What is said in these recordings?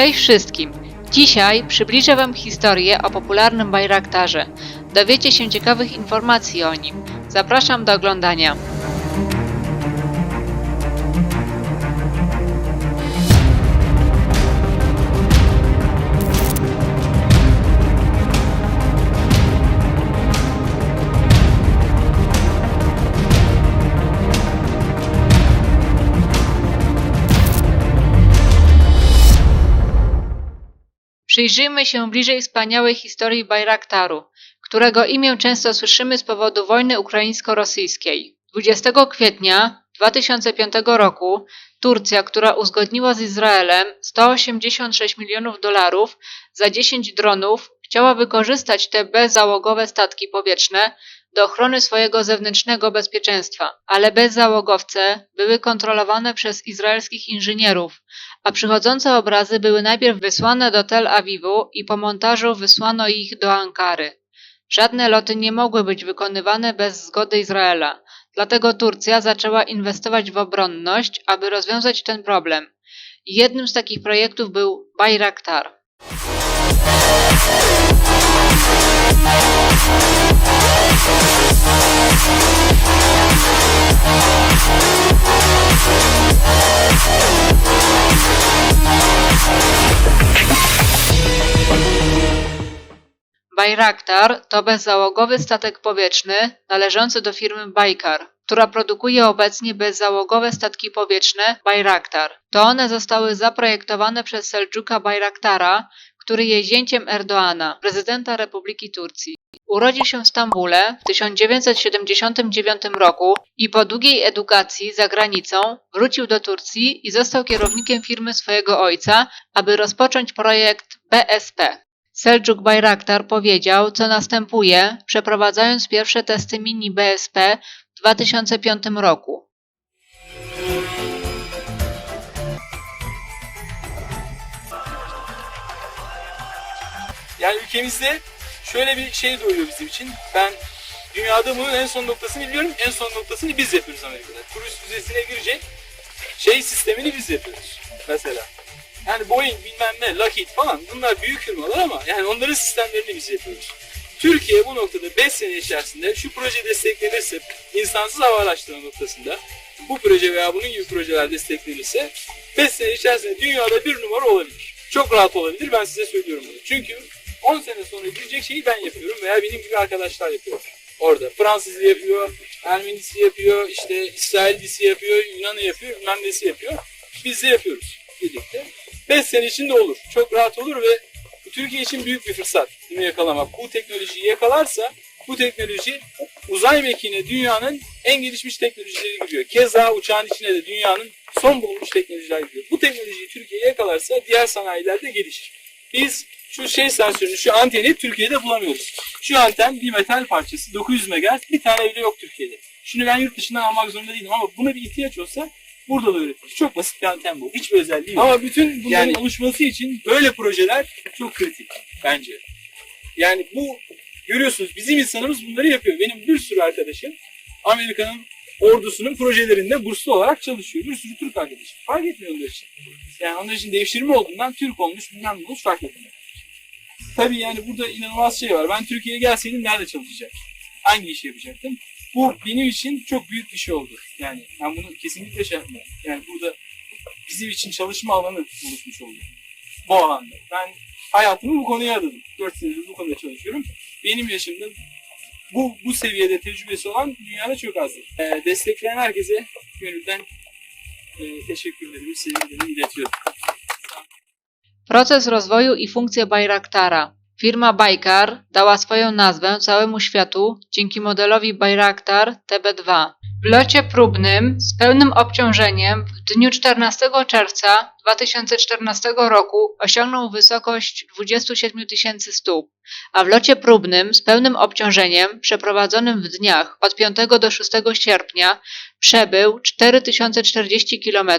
Cześć wszystkim! Dzisiaj przybliżę Wam historię o popularnym Bajraktarze. Dowiecie się ciekawych informacji o nim. Zapraszam do oglądania. Przyjrzyjmy się bliżej wspaniałej historii Bajraktaru, którego imię często słyszymy z powodu wojny ukraińsko-rosyjskiej. 20 kwietnia 2005 roku Turcja, która uzgodniła z Izraelem 186 milionów dolarów za 10 dronów, chciała wykorzystać te bezzałogowe statki powietrzne do ochrony swojego zewnętrznego bezpieczeństwa, ale bezzałogowce były kontrolowane przez izraelskich inżynierów, a przychodzące obrazy były najpierw wysłane do Tel Awiwu i po montażu wysłano ich do Ankary. Żadne loty nie mogły być wykonywane bez zgody Izraela, dlatego Turcja zaczęła inwestować w obronność, aby rozwiązać ten problem. Jednym z takich projektów był Bayraktar. Bayraktar to bezzałogowy statek powietrzny należący do firmy Baykar, która produkuje obecnie bezzałogowe statki powietrzne Bayraktar. To one zostały zaprojektowane przez Selczuka Bayraktara, który jest zięciem Erdoana, prezydenta Republiki Turcji. Urodził się w Stambule w 1979 roku i po długiej edukacji za granicą wrócił do Turcji i został kierownikiem firmy swojego ojca, aby rozpocząć projekt BSP. Selçuk Bayraktar powiedział, co następuje, przeprowadzając pierwsze testy mini BSP w 2005 roku. Yani ülkemizde şöyle bir şey doğuyor bizim için. Ben dünyada bunun en son noktasını biliyorum. En son noktasını biz yapıyoruz Amerika'da. Turist vizesine girecek şey sistemini biz yapıyoruz. Mesela. Yani Boeing bilmem ne, Lockheed falan bunlar büyük firmalar ama yani onların sistemlerini biz yapıyoruz. Türkiye bu noktada 5 sene içerisinde şu proje desteklenirse insansız hava araçları noktasında bu proje veya bunun gibi projeler desteklenirse 5 sene içerisinde dünyada bir numara olabilir. Çok rahat olabilir ben size söylüyorum bunu. Çünkü 10 sene sonra girecek şeyi ben yapıyorum veya benim gibi arkadaşlar yapıyor. Orada Fransızı yapıyor, Ermenisi yapıyor, işte İsraillisi yapıyor, Yunan'ı yapıyor, bilmem yapıyor. Biz de yapıyoruz birlikte. 5 sene içinde olur. Çok rahat olur ve Türkiye için büyük bir fırsat bunu yakalamak. Bu teknolojiyi yakalarsa bu teknoloji uzay mekiğine dünyanın en gelişmiş teknolojileri giriyor. Keza uçağın içine de dünyanın son bulunmuş teknolojiler giriyor. Bu teknolojiyi Türkiye yakalarsa diğer sanayiler de gelişir. Biz şu şey sensörünü, şu anteni Türkiye'de bulamıyoruz. Şu anten bir metal parçası 900 MHz bir tane bile yok Türkiye'de. Şunu ben yurt dışından almak zorunda değilim ama buna bir ihtiyaç olsa burada da üretilir. Çok basit bir anten bu. Hiçbir özelliği yok. Ama bütün bunların Yani- oluşması için böyle projeler çok kritik bence. Yani bu görüyorsunuz bizim insanımız bunları yapıyor. Benim bir sürü arkadaşım Amerika'nın ordusunun projelerinde burslu olarak çalışıyor. Bir sürü Türk arkadaşım. Fark etmiyor onlar için. Yani onlar için devşirme olduğundan Türk olmuş bilmem ne olmuş fark etmiyor. Tabii yani burada inanılmaz şey var. Ben Türkiye'ye gelseydim nerede çalışacaktım? Hangi işi yapacaktım? Bu benim için çok büyük bir şey oldu. Yani ben bunu kesinlikle şey yapmıyorum. Yani burada bizim için çalışma alanı oluşmuş oldu. Bu alanda. Ben hayatımı bu konuya adadım. 4 senedir bu konuda çalışıyorum. Benim yaşımda bu bu seviyede tecrübesi olan dünyada çok azdır. Ee, destekleyen herkese gönülden e, teşekkürlerimi, sevgilerimi iletiyorum. Proces rozwoju i funkcje Bayraktara. Firma Baykar dała swoją nazwę całemu światu dzięki modelowi Bayraktar TB2. W locie próbnym z pełnym obciążeniem w dniu 14 czerwca 2014 roku osiągnął wysokość 27 tysięcy stóp, a w locie próbnym z pełnym obciążeniem przeprowadzonym w dniach od 5 do 6 sierpnia przebył 4040 km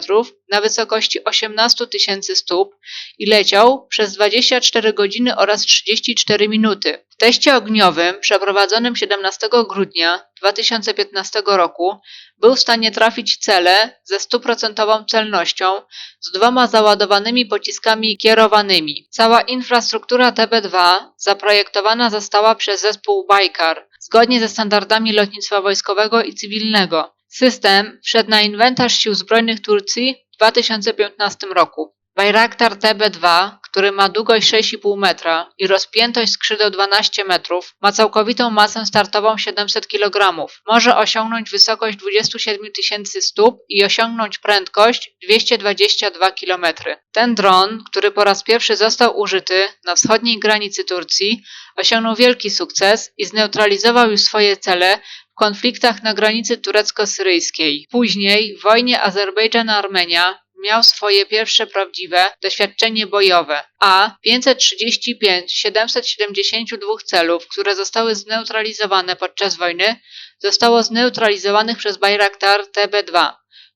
na wysokości 18 tysięcy stóp i leciał przez 24 godziny oraz 34 minuty. Teście ogniowym przeprowadzonym 17 grudnia 2015 roku był w stanie trafić cele ze stuprocentową celnością z dwoma załadowanymi pociskami kierowanymi. Cała infrastruktura TB2 zaprojektowana została przez zespół Baykar zgodnie ze standardami lotnictwa wojskowego i cywilnego. System wszedł na inwentarz Sił Zbrojnych Turcji w 2015 roku. Bayraktar TB2, który ma długość 6,5 metra i rozpiętość skrzydeł 12 metrów, ma całkowitą masę startową 700 kg. Może osiągnąć wysokość 27 tysięcy stóp i osiągnąć prędkość 222 km. Ten dron, który po raz pierwszy został użyty na wschodniej granicy Turcji, osiągnął wielki sukces i zneutralizował już swoje cele w konfliktach na granicy turecko-syryjskiej. Później, w wojnie Azerbejdżan-Armenia, miał swoje pierwsze prawdziwe doświadczenie bojowe, a 535 772 celów, które zostały zneutralizowane podczas wojny, zostało zneutralizowanych przez Bayraktar TB2.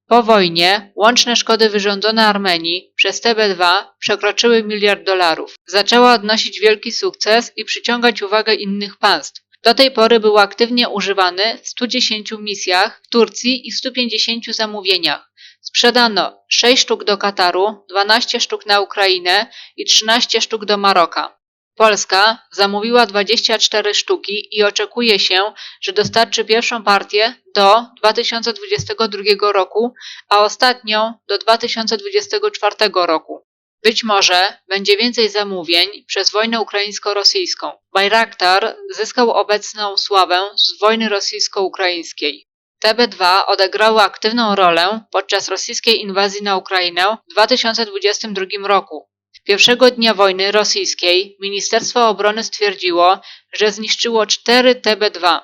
Po wojnie łączne szkody wyrządzone Armenii przez TB2 przekroczyły miliard dolarów. Zaczęła odnosić wielki sukces i przyciągać uwagę innych państw. Do tej pory był aktywnie używany w 110 misjach w Turcji i w 150 zamówieniach. Sprzedano 6 sztuk do Kataru, 12 sztuk na Ukrainę i 13 sztuk do Maroka. Polska zamówiła 24 sztuki i oczekuje się, że dostarczy pierwszą partię do 2022 roku, a ostatnią do 2024 roku. Być może będzie więcej zamówień przez wojnę ukraińsko-rosyjską. Bayraktar zyskał obecną sławę z wojny rosyjsko-ukraińskiej. TB2 odegrały aktywną rolę podczas rosyjskiej inwazji na Ukrainę w 2022 roku. Pierwszego dnia wojny rosyjskiej Ministerstwo Obrony stwierdziło, że zniszczyło 4 TB2.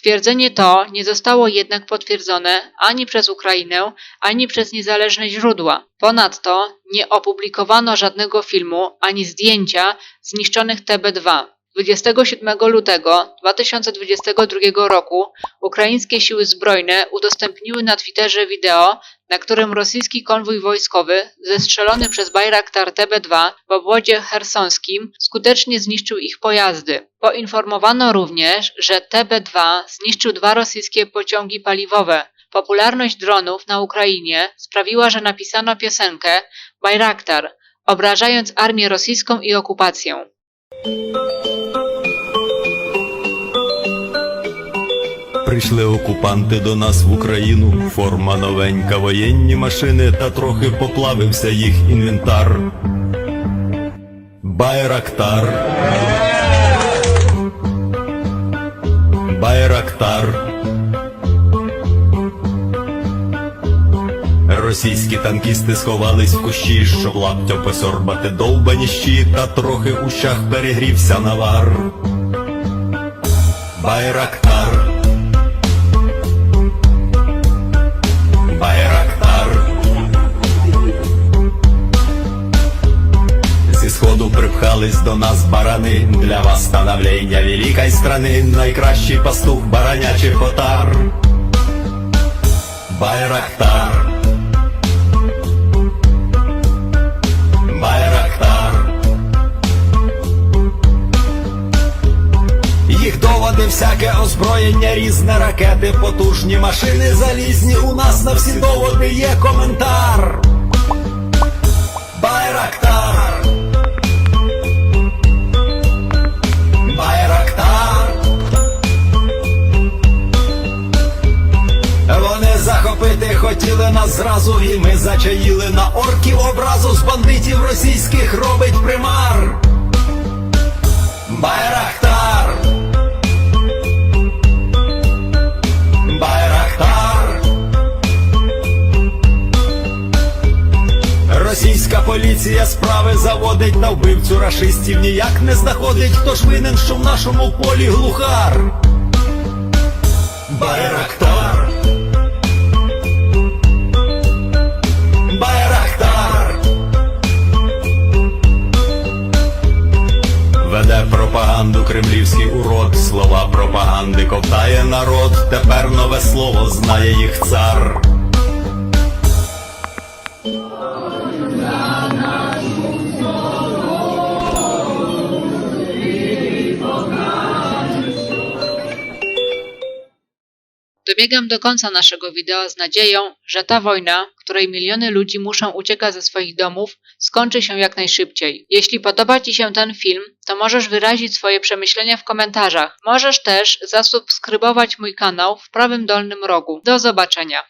Twierdzenie to nie zostało jednak potwierdzone ani przez Ukrainę, ani przez niezależne źródła. Ponadto nie opublikowano żadnego filmu ani zdjęcia zniszczonych TB2. 27 lutego 2022 roku ukraińskie siły zbrojne udostępniły na Twitterze wideo, na którym rosyjski konwój wojskowy zestrzelony przez Bayraktar TB2 w obwodzie chersonskim skutecznie zniszczył ich pojazdy. Poinformowano również, że TB2 zniszczył dwa rosyjskie pociągi paliwowe. Popularność dronów na Ukrainie sprawiła, że napisano piosenkę Bayraktar, obrażając armię rosyjską i okupację. Прийшли окупанти до нас в Україну, форма новенька, воєнні машини, та трохи поплавився їх інвентар. Байрактар. Байрактар. Російські танкісти сховались в кущі, щоб лаптя посорбати довбані щі, та трохи у щах перегрівся навар. Байрактар. Байрактар. Зі сходу припхались до нас барани Для вас великої страни Найкращий пастух баранячих отар Байрактар Їх всяке озброєння, різне ракети, потужні машини залізні. У нас на всі доводи є коментар. Байрактар. Байрактар. Вони захопити хотіли нас зразу, і ми зачаїли на орків образу з бандитів російських робить примар. Байрактар. Російська поліція справи заводить на вбивцю рашистів ніяк не знаходить, хто ж винен, що в нашому полі глухар. Байрактар. Байрактар. Веде пропаганду кремлівський урод, слова пропаганди ковтає народ. Тепер нове слово знає їх цар. Dobiegam do końca naszego wideo z nadzieją, że ta wojna, której miliony ludzi muszą uciekać ze swoich domów, skończy się jak najszybciej. Jeśli podoba Ci się ten film, to możesz wyrazić swoje przemyślenia w komentarzach. Możesz też zasubskrybować mój kanał w prawym dolnym rogu. Do zobaczenia.